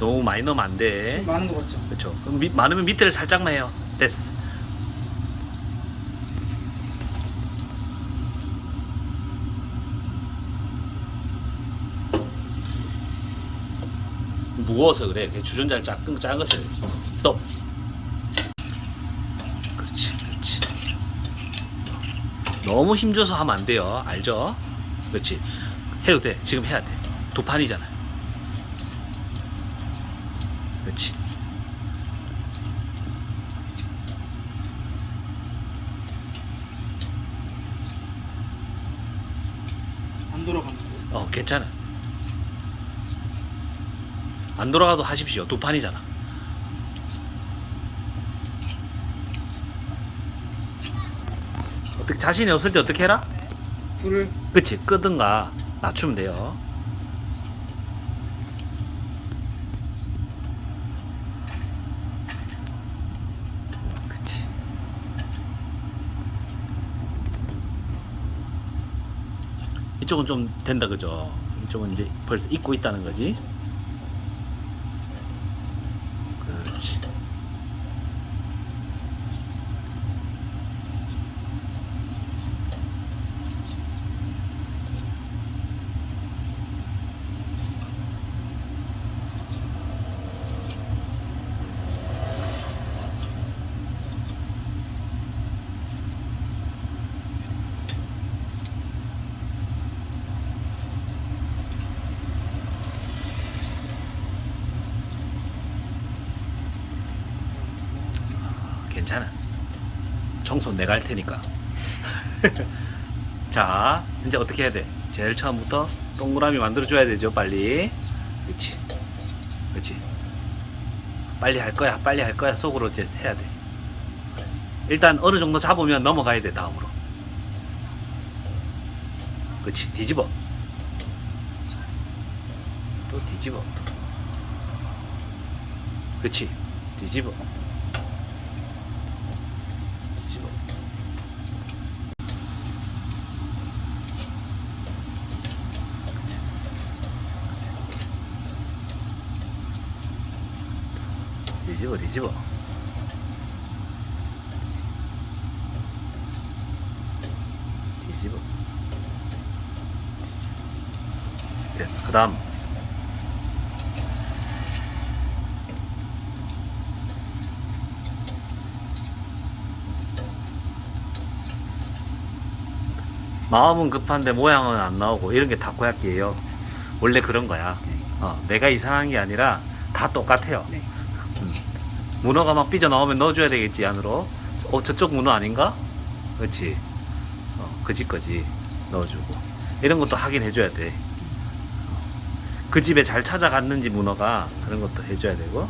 너무 많이 넣으면 안 돼. 많은 거 같죠? 그렇죠. 그럼 미- 많으면 밑에를 살짝만 해요. 됐어. 무거워서 그래. 그 주전자를 작은 작은 것을 스톱. 그렇지, 그렇지. 너무 힘줘서 하면 안 돼요. 알죠? 그렇지. 해도 돼. 지금 해야 돼. 두 판이잖아. 그렇지. 안 돌아가면서. 어, 괜찮아. 안 돌아가도 하십시오. 두 판이잖아. 어떻게 자신이 없을 때 어떻게 해라? 불을 그치 끄든가 낮추면 돼요. 이쪽은 좀 된다 그죠? 이쪽은 이제 벌써 익고 있다는 거지. 괜찮아. 청소 내가 할 테니까. 자, 이제 어떻게 해야 돼? 제일 처음부터 동그라미 만들어줘야 되죠, 빨리. 그렇지. 그렇지. 빨리 할 거야, 빨리 할 거야. 속으로 이제 해야 돼. 일단 어느 정도 잡으면 넘어가야 돼, 다음으로. 그렇지. 뒤집어. 또 뒤집어. 그렇지. 뒤집어. 뒤집어. 뒤집어 뒤집어 뒤집어 됐어 그 다음. 마음은 급한데 모양은 안 나오고 이런 게 타코야끼예요. 원래 그런 거야. 어, 내가 이상한 게 아니라 다 똑같아요. 네. 문어가 막 삐져 나오면 넣어줘야 되겠지 안으로. 어 저쪽 문어 아닌가? 그렇지. 어, 그지 거지 넣어주고 이런 것도 하긴 해줘야 돼. 그 집에 잘 찾아갔는지 문어가 그런 것도 해줘야 되고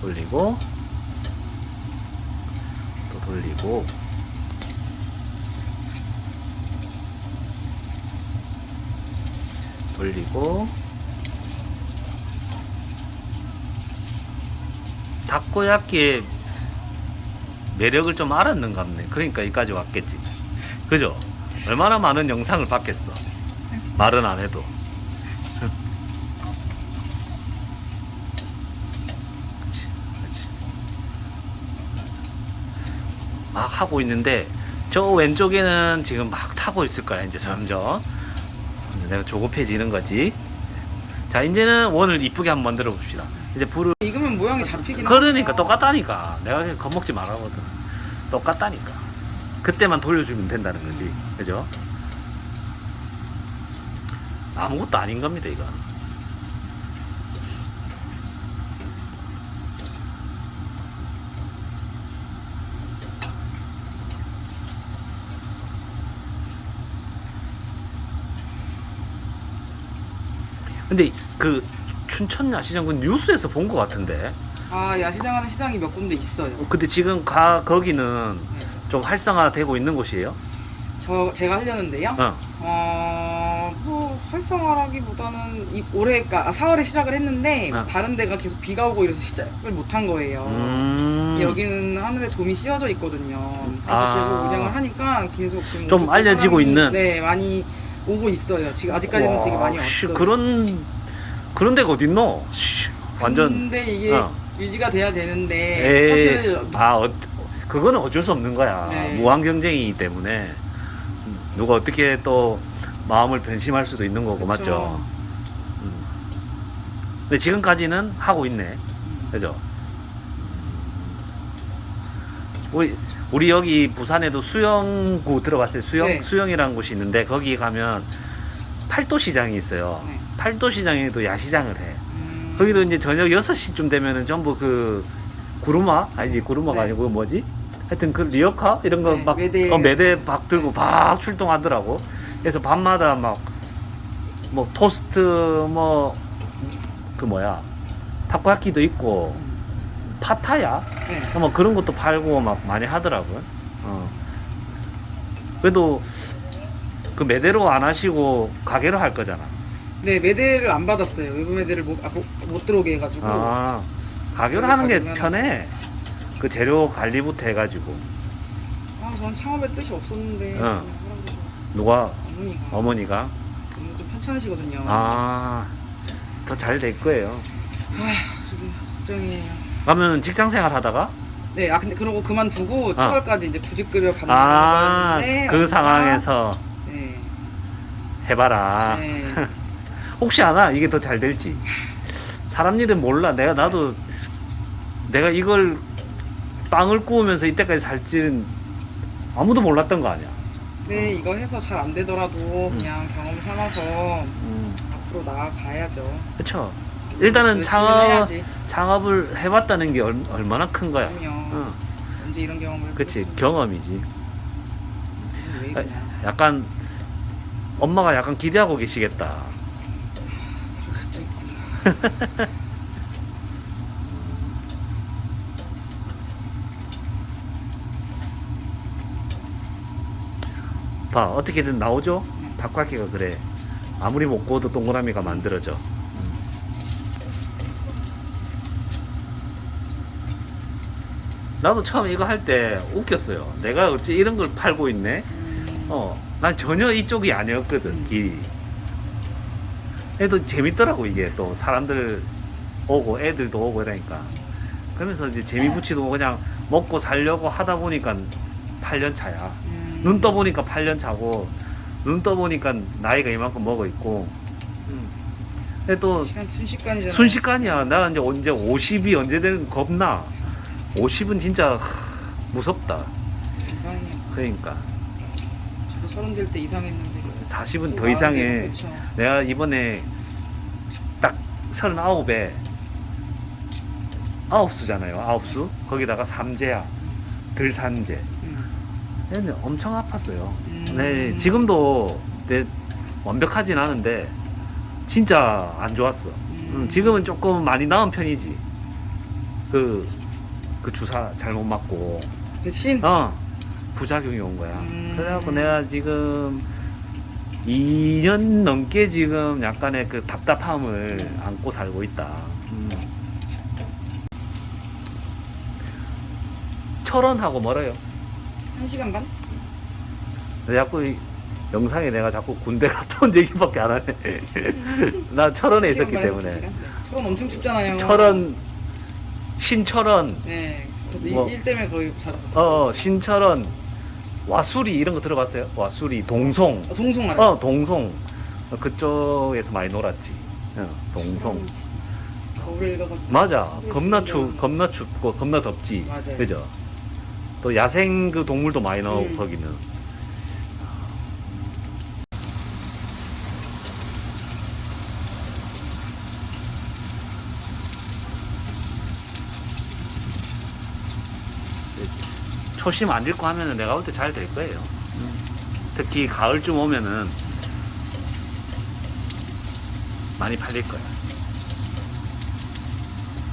돌리고 또 돌리고 돌리고 닭고야끼의 매력을 좀 알았는가 보네. 그러니까 여기까지 왔겠지. 그죠? 얼마나 많은 영상을 봤겠어. 말은 안 해도. 막 하고 있는데 저 왼쪽에는 지금 막 타고 있을 거야 이제 점점 내가 조급해지는 거지 자 이제는 원을 이쁘게 한번 만들어 봅시다 이제 불을 모양이 잡히긴 그러니까. 똑같다니까. 내가 그냥 겁먹지 말라거든. 똑같다니까. 그때만 돌려주면 된다는 거지. 그죠? 아무것도 아닌 겁니다, 이건. 근데 그 춘천 야시장군 뉴스에서 본 것 같은데. 아 야시장 하는 시장이 몇 군데 있어요. 어, 근데 지금 가 거기는 네. 좀 활성화되고 있는 곳이에요? 저 제가 하려는데요. 어. 어, 뭐 활성화라기보다는 이 올해가 아, 4월에 시작을 했는데 어. 다른 데가 계속 비가 오고 이래서 시작을 못한 거예요. 음. 여기는 하늘에 돔이 씌워져 있거든요. 그래서 아. 계속 운영을 하니까 계속 지금 좀 어쨌든 알려지고 사람이, 있는? 네 많이 오고 있어요. 지금 아직까지는 와, 되게 많이 씨, 왔어요. 그런 그런 데가 어딨노? 씨, 완전 근데 이게 어. 유지가 돼야 되는데 에이, 사실 아, 어, 그거는 어쩔 수 없는 거야. 네. 무한 경쟁이기 때문에 누가 어떻게 또 마음을 변심할 수도 있는 거고 그쵸. 맞죠? 음. 근데 지금까지는 하고 있네, 그죠? 우리 우리 여기 부산에도 수영구 들어봤어요. 수영 네. 수영이라는 곳이 있는데 거기 가면 팔도 시장이 있어요. 네. 팔도 시장에도 야시장을 해. 음, 거기도 이제 저녁 6시쯤 되면은 전부 그 구루마 아니지 구루마가 네. 아니고 뭐지? 하여튼 그 리어카 이런 거 네, 막 매대. 어, 매대 박 들고 막 출동하더라고. 그래서 밤마다 막 뭐 토스트 뭐 그 뭐야 타코야키도 있고 파타야 네. 뭐 그런 것도 팔고 막 많이 하더라고요. 어. 그래도 그 매대로 안 하시고 가게로 할 거잖아. 네 매대를 안 받았어요. 외부 매대를 못, 아, 못, 못 들어오게 해가지고 아, 저기 하는 게 편해. 그 재료 관리부터 해가지고 아, 저는 창업에 뜻이 없었는데 어. 누가 어머니가 어머니가 너무 좀 편찮으시거든요. 아더 잘 될 거예요. 아, 좀 걱정이에요. 그러면 직장 생활 하다가 네, 아 근데 그러고 그만두고 7월까지 이제 구직급여 받는 아 거였는데 그 상황에서 네, 해봐라. 네. 혹시 아나 이게 더 잘 될지. 사람 일은 몰라. 내가 나도 내가 이걸 빵을 구우면서 이때까지 살지는 아무도 몰랐던 거 아니야. 네, 이거 해서 잘 안 되더라도 그냥 경험 삼아서 음, 앞으로 나아가야죠. 그쵸. 일단은 열심히 창업 해야지. 창업을 해봤다는 게 얼, 얼마나 큰 거야. 그럼요. 응. 언제 이런 경험을 그치? 경험이지. 왜 아, 그냥 약간 엄마가 약간 기대하고 계시겠다. 봐 어떻게든 나오죠? 닭갈기가 그래. 아무리 못 구워도 동그라미가 만들어져. 나도 처음 이거 할 때 웃겼어요. 내가 어찌 이런 걸 팔고 있네? 음, 어, 난 전혀 이쪽이 아니었거든, 음. 길이. 그래도 재밌더라고, 이게 또. 사람들 오고, 애들도 오고 이러니까. 그러면서 이제 재미 붙이고 그냥 먹고 살려고 하다 보니까 8년 차야. 음. 눈 떠보니까 8년 차고, 눈 떠보니까 나이가 이만큼 먹어 있고. 음. 근데 또 시간 순식간이잖아요. 순식간이야. 나 이제 언제 50이 언제 되는 겁나. 50은 진짜 하, 무섭다. 그러니까. 저도 서른 될 때 이상했는데 40은 또더 그쵸. 내가 이번에 딱 39에 아홉 수잖아요. 아홉 수. 거기다가 삼재야. 들산재. 음. 근데 엄청 아팠어요. 음. 네, 지금도 내 완벽하진 않은데 진짜 안 좋았어. 음, 지금은 조금 많이 나은 편이지. 그, 그 주사 잘못 맞고, 백신 어, 부작용이 온 거야. 음. 그래갖고 내가 지금 2년 넘게 지금 약간의 그 답답함을 안고 살고 있다. 음. 철원하고 멀어요. 한 시간 반? 자꾸 이 영상에 내가 자꾸 군대 갔다 온 얘기밖에 안 하네. 나 철원에 있었기 시간 반에서 두 때문에. 시간? 네. 철원 엄청 춥잖아요. 철원, 신철원, 네. 저도 뭐. 일, 일 때문에 거의 자주 갔어요. 어, 신철원, 와수리 이런 거 들어봤어요? 와수리, 동송. 어, 동송 알아요? 어, 동송. 어, 그쪽에서 많이 놀았지. 어, 동송. 겨울에 맞아. 겁나 추, 겁나 춥고, 겁나 덥지. 맞아요. 그죠? 또 야생 그 동물도 많이 나오고, 음. 거기는. 초심 안 잃고 하면은 내가 볼 때 잘 될 거예요. 특히 가을쯤 오면은 많이 팔릴 거야.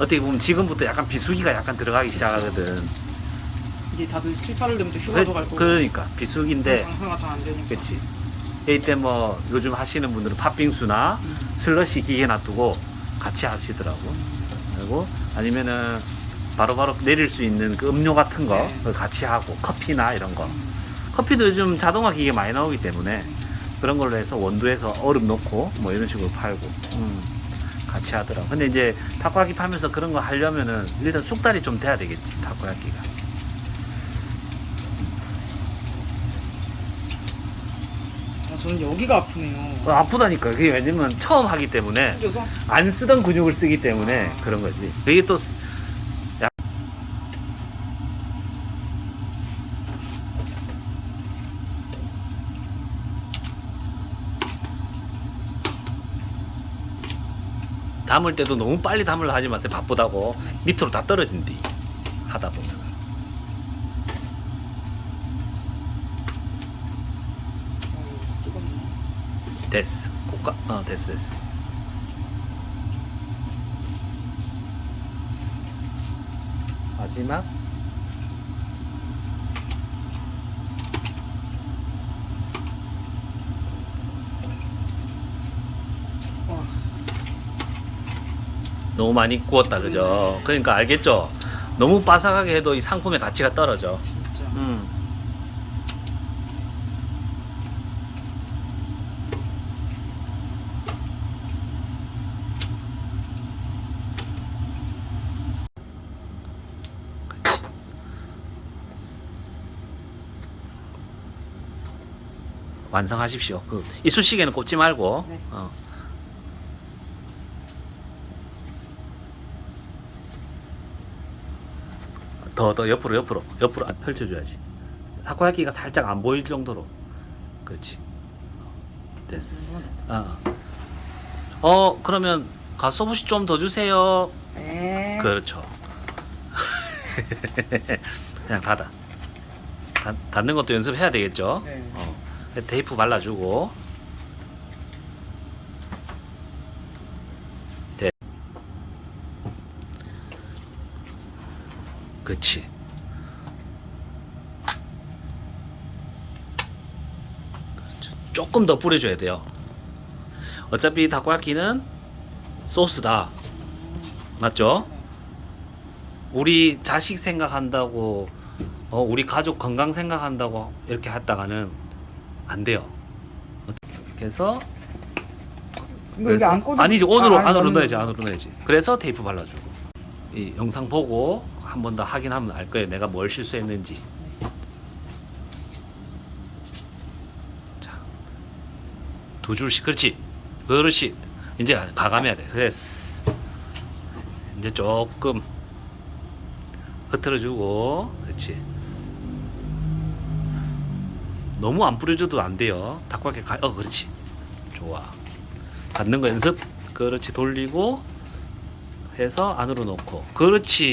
어떻게 보면 지금부터 약간 비수기가 약간 들어가기 시작하거든. 이제 다들 7, 8월 되면 또 휴가도 갈 그, 거고 그러니까 비수기인데, 장사가 다 안 되니까 그렇지. 이때 뭐 요즘 하시는 분들은 팥빙수나 음. 슬러시 기계 놔두고 같이 하시더라고. 그리고 아니면은 바로바로 내릴 수 있는 그 음료 같은 거 네. 같이 하고 커피나 이런 거. 음. 커피도 요즘 자동화 기계 많이 나오기 때문에 그런 걸로 해서 원두에서 얼음 넣고 뭐 이런 식으로 팔고. 음. 같이 하더라고. 근데 이제 타코야키 파면서 그런 거 하려면은 일단 숙달이 좀 돼야 되겠지 타코야키가. 아, 저는 여기가 아프네요. 어, 아프다니까. 그게 왜냐면 처음 하기 때문에 안 쓰던 근육을 쓰기 때문에 그런 거지. 그게 또 담을 때도 너무 빨리 담으려 하지 마세요. 바쁘다고 밑으로 다 떨어진디 하다 보면. 됐어. 고가 어 됐어 됐어. 마지막 와, 너무 많이 구웠다 그죠? 그러니까 알겠죠? 너무 바삭하게 해도 이 상품의 가치가 떨어져. 음. 완성하십시오. 그 이쑤시개는 꼽지 말고. 네. 어. 더, 더 옆으로, 옆으로, 옆으로 아, 펼쳐줘야지. 타코야끼가 살짝 안 보일 정도로. 그렇지. 됐어. 어. 어, 그러면 가소부시 좀 더 주세요. 네. 그렇죠. 그냥 닫아. 닫, 닫는 것도 연습해야 되겠죠? 네. 어. 테이프 발라주고. 그치. 그렇죠. 조금 더 뿌려줘야 돼요. 어차피 다코야끼는 소스다. 맞죠? 우리 자식 생각한다고, 어, 우리 가족 건강 생각한다고 이렇게 했다가는 안 돼요. 안 꽂아? 아니지 오늘로 아, 안으로 넣어야지 거. 안으로 넣어야지. 그래서 테이프 발라주고 이 영상 보고 한 번 더 확인하면 알 거예요. 내가 뭘 실수했는지. 자, 두 줄씩 그렇지, 그렇지. 이제 가감해야 돼. 됐어. 이제 조금 흐트러주고, 그렇지. 너무 안 뿌려줘도 안 돼요. 닭밖에 가, 어, 그렇지. 좋아. 갖는 거 연습. 그렇지. 돌리고 해서 안으로 넣고. 그렇지.